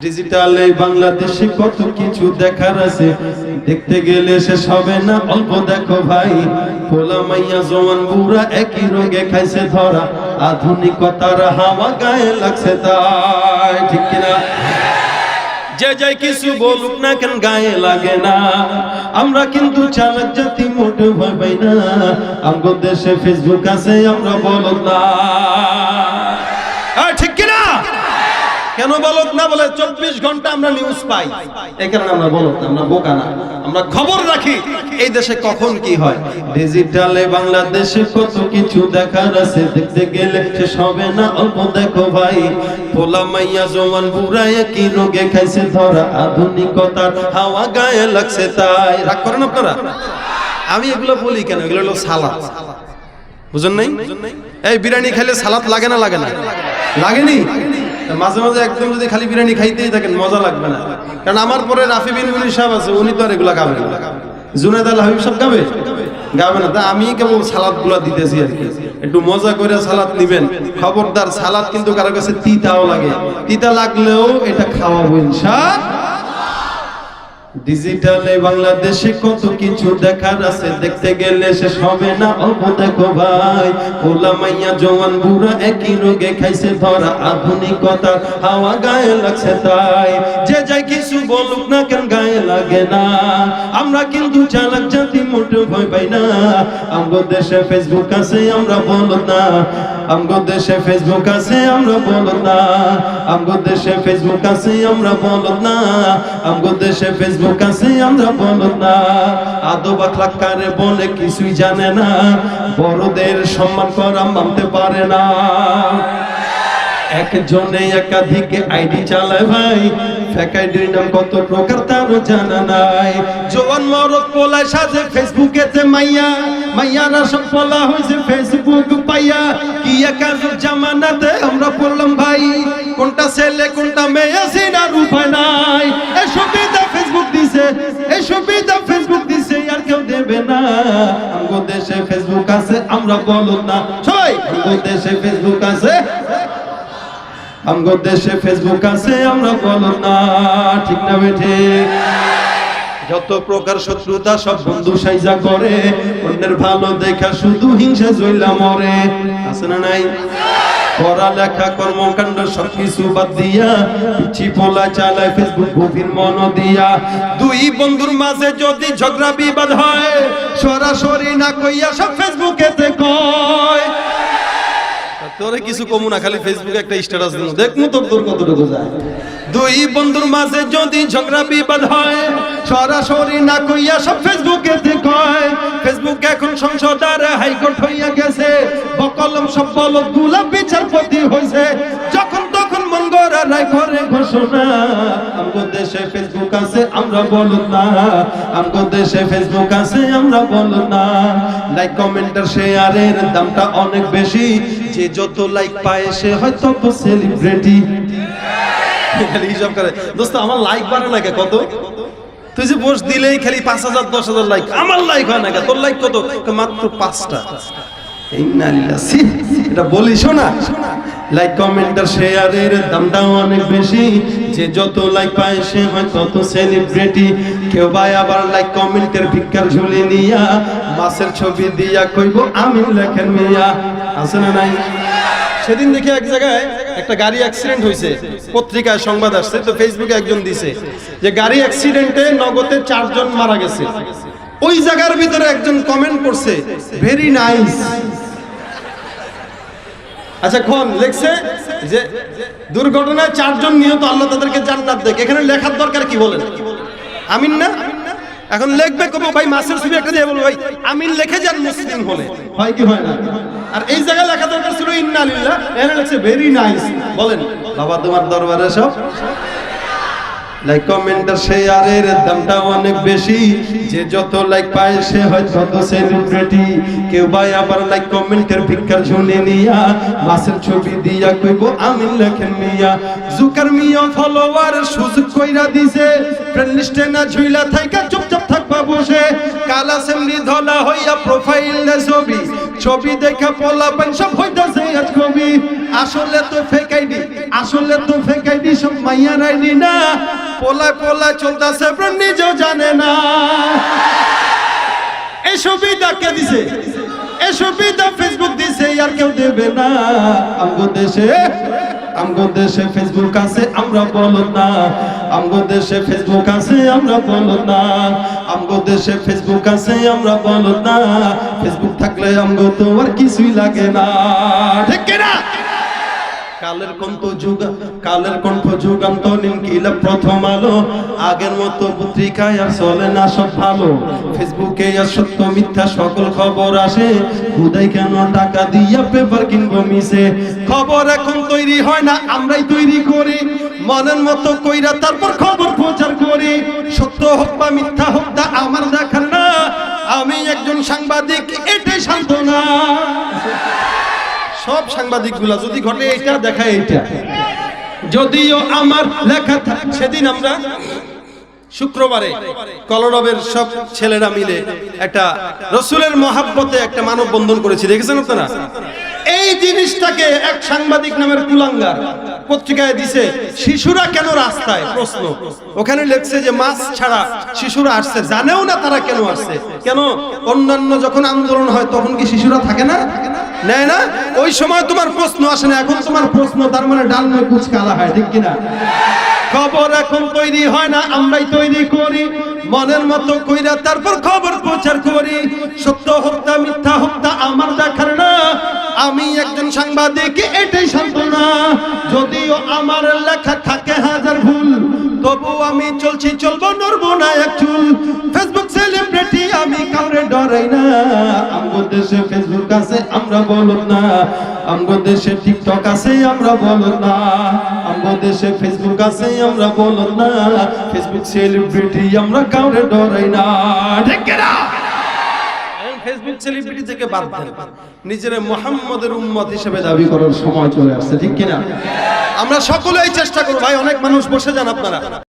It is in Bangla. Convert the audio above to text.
ডিজিটাল এই বাংলাদেশে কত কিছু দেখার আছে। দেখতে গেলে শেষ হবে না, অল্প দেখো ভাই। পোলা মাইয়া জওয়ান বুড়া একই রোগে খাইছে ধরা। আধুনিকতার হাওয়া গায়ে লাগছে তাই, ঠিক কিনা? যে যাই কিছু বলুক না কেন গায়ে লাগে না। আমরা কিন্তু চালাক জাতি, মোটে ভয় পাই না। আমগো দেশে ফেসবুক আছে, আমরা বলক না। ঠিক কিনা? কেন বলক না বলে চব্বিশ ঘণ্টা আমরা নিউজ পাই। এই কারণে আমরা বলক না আমরা বোকা না। আমরা খবর রাখি এই দেশে কখন কি হয়? ডিজিটালে বাংলাদেশে কত কিছু দেখার আছে দেখতে গেলে শেষ হবে না অল্প দেখো ভাই। পোলা মাইয়া জওয়ান বুড়া একই রোগে খাইছে ধরা আধুনিকতার হাওয়া গায়ে লাগছে তাই। রাগ করেন আপনারা? আমি এগুলো বলি কেন? এগুলো হলো সালাদ। বুঝেন নাই? এই বিরিয়ানি খেলে সালাদ লাগে না লাগে না? লাগেনি মাঝে মাঝে একদম যদি খালি বিরিয়ানি খাইতেই থাকেন, মজা লাগবে না। কারণ আমার পরে রাফি বিন মুনি সাহেব আছে, উনি তো আর এগুলা খাবেন জুনাদ আল হাবিব সাহেব খাবে? গাবে না। তা আমি কেবল সালাদগুলো দিতেছি আর কি। একটু মজা করে সালাদ নিবেন। খবরদার সালাদ কিন্তু কারও কাছে তিতাও লাগে। তিতা লাগলেও এটা খাওয়াবো ইনশাআল্লাহ ডিজিটালে বাংলাদেশে কত কিছু দেখার আছে, দেখতে গেলে শেষ হবে না, অল্প দেখো ভাই। পোলা মাইয়া জওয়ান বুড়া একই রোগে খাইছে, ধরা আধুনিকতার হাওয়া গায়ে লাগছে তাই। যে যাই কিছু বলুক না কেন গায়ে লাগে না। আমরা কিন্তু চালাক জাতি, মোটেও ভয় পাই না। আমগো দেশে ফেসবুক আছে, আমরা বলদ না। আমগো দেশে ফেসবুক আছে, আমরা বলদ না। আমগো দেশে ফেসবুক আছে, আমরা বলদ না। আমগো দেশে ফেসবুক আছে, আমরা বলদ না। আদব আখলাক কারে বলে কিছুই জানে না। বড়দের সম্মান করা মানতে পারে না। একজনে একাধিক আইডি চালায় ভাই। ফেক আইডির নাম কত প্রকার তারও জানা নাই। জোয়ান মরদ পোলায় সাজে ফেসবুকেতে মাইয়া। মাইয়ারা সব পোলা হয়েছে ফেসবুক পাইয়া। কি একাজ জামানাতে আমরা পড়লাম ভাই। কোনটা ছেলে, কোনটা মেয়ে সিনার উপায় নাই। এই সুবিধা ফেসবুক দিছে এই সুবিধা ফেসবুক দিছে, আর কেউ দেবে না। আমগো দেশে ফেসবুক আছে, আমরা বলুন না। ছয়, আমগো দেশে ফেসবুক আছে আমগো দেশে ফেসবুক আছে, আমরা বলো না, ঠিক না বেঠে। যত প্রকার শত্রুতা সব বন্ধু সাইজা করে, অন্যের ভালো দেখা শুধু হিংসা জইলা মরে। আছে না নাই? পড়ালেখা, কর্মকাণ্ড সবকিছু বাদ দিয়া পিছি পোলা চালায় ফেসবুক গভীর মন দিয়া। দুই বন্ধুর মাঝে যদি ঝগড়া বিবাদ হয়, সরাসরি না কইয়া সব ফেসবুকেতে কয়। তোরে কিছু কমু না খালি ফেসবুকে একটা স্ট্যাটাস দিন দেখমু তোর তোর কতটুকু যায় দুই বন্ধুর মাঝে যদি ঝগড়া বিবাদ হয় সরাসরি না কইয়া সব ফেসবুকে কয়। ফেসবুক এখন সংসদ আর হাইকোর্ট হইয়া গেছে। বকলম সব বলদগুলা বিচারপতি হইছে। দামটা অনেক বেশি। যে যত লাইক পায়, সে হয় তত সেলিব্রিটি খালি হিসাব করে। দোস্ত, আমার লাইক বাড়ে না কত? তুই যে পোস্ট দিলেই খালি পাঁচ হাজার, দশ হাজার লাইক আমার লাইক হয় না তোর লাইক কত? মাত্র পাঁচটা। এটা বলি শোনা। লাইক শেয়ারের বেশি। যে যত লাইক কেউ ভাই আবার লাইক কমেন্টের ঝুলি নিয়া ছবি দিয়া কইব আছে না নাই? সেদিন দেখি এক জায়গায় একটা গাড়ি অ্যাক্সিডেন্ট হয়েছে পত্রিকায় সংবাদ আসছে, তো ফেসবুকে একজন দিছে যে গাড়ি অ্যাক্সিডেন্টে নগদে চারজন মারা গেছে। ওই জায়গার ভিতরে একজন কমেন্ট করছে ভেরি নাইস আচ্ছা খন, লেখছে যে দুর্ঘটনায় চারজন নিহত, আল্লাহ তাদেরকে জান্নাত দেখ। এখানে লেখার দরকার কি বলেন? আমিন না? এখন লেখবে কবে, ভাই, মাসের ছবি একটা দিয়ে বলব, ভাই, আমিন লিখে যান মুসলিম হলে। হয় কি হয় না? আর এই জায়গায় লেখা দরকার ছিল, ইন্না লিল্লাহ এখানে লেখছে, ভেরি নাইস বলেন। বাবা, তোমার দরবারে সব? লাইক কমেন্টার শেয়ারের দামটা অনেক বেশি। যে যত লাইক পায় সে হয় তত সেলিব্রিটি কেউ ভাই আবার লাইক কমেন্টের ভিক্ষার ঝুলি নিয়া, মাসের ছবি দিয়া কইব, আমি লেখেন মিয়া জুকার মিয়া ফলোয়ার সুযোগ কইরা দিছে ফ্রেন্ড লিস্টে না ঝুইলা থাইকা চুপচাপ থাকবা বসে। কালা সেমনি ধলা হইয়া প্রোফাইল দে ছবি ছবি দেখা পোলা পান সব হইতাছে আজ কবি আসলে তো ফেক আইডি আসলে তো ফেক আইডি সব মাইয়ার আইডি না। পোলা পোলা চলতাছে নিজেও জানে না। এই সুবিধা কে দিছে? এই সুবিধা ফেসবুক দিছে আর কেউ দেবে না। আমগো দেশে আমগো দেশে ফেসবুক আছে, আমরা বলো না। আমগো দেশে ফেসবুক আছে, আমরা বলো না। আমগো দেশে ফেসবুক আছে, আমরা বলো না। ফেসবুক থাকলে আমগো তো আর কিছুই লাগে না। ঠিক না কালের কণ্ঠ যুগ, কালের কণ্ঠ যুগান্ত নিমকিলা প্রথম আলো। আগের মতো পত্রিকায় আর চলে না সব ভালো। ফেসবুকে আর সত্য মিথ্যা সকল খবর আসে। খুদাই কেন টাকা দিয়া পেপার কিনবো মিশে খবর এখন তৈরি হয় না, আমরাই তৈরি করি। মনের মতো কইরা তারপর খবর প্রচার করি। সত্য হোক বা মিথ্যা হোক, তা আমার দেখার না। আমি একজন সাংবাদিক, এটাই সান্ত্বনা। সব সাংবাদিকগুলা যদি ঘটে এটা দেখায় এইটা। যদিও আমার লেখা সেদিন আমরা শুক্রবারে কলরবের সব ছেলেরা মিলে একটা রসুলের মহাব্বতে একটা মানব বন্ধন করেছি। দেখেছেন আপনারা? এই জিনিসটাকে এক সাংবাদিক নামের কুলাঙ্গার পত্রিকায় দিছে, শিশুরা কেন রাস্তায়? প্রশ্ন। ওখানে লেখছে যে, মাছ ছাড়া শিশুরা আসছে। জানেও না তারা কেন আসছে। কেন? অন্যান্য যখন আন্দোলন হয়, তখন কি শিশুরা থাকে না? নেয় না? ওই সময় তোমার প্রশ্ন আসে না, এখন তোমার প্রশ্ন, তার মানে ডাল নয় কুচ কালা হয়, ঠিক কিনা? খবর এখন তৈরি হয় না, আমরাই তৈরি করি, মনের মতো কইরা তারপর খবর প্রচার করি। সত্য হত্যা মিথ্যা হত্যা আমার দেখার না, আমি একজন সাংবাদিক, এটাই সান্ত্বনা। যদিও আমার লেখা থাকে হাজার ভুল তবু আমি চলছি, চলবো, নড়বো না এক চুল। ফেসবুক সেলিব্রিটি আমি কাউরে ডরাই না। আমরা বলো না। আমগো দেশে টিকটক আছে আমরা বলো না। আমগো দেশে ফেসবুক আছে আমরা বলো না। ফেসবুক সেলিব্রিটি আমরা কাউরে ডরাই না। ঠিক না ফেসবুক সেলিব্রিটি থেকে বাদ দেন। নিজের মোহাম্মদের উম্মত হিসেবে দাবি করার সময় চলে আসছে ঠিক কিনা? আমরা সকলেই চেষ্টা করব। ভাই অনেক মানুষ বসে যান আপনারা।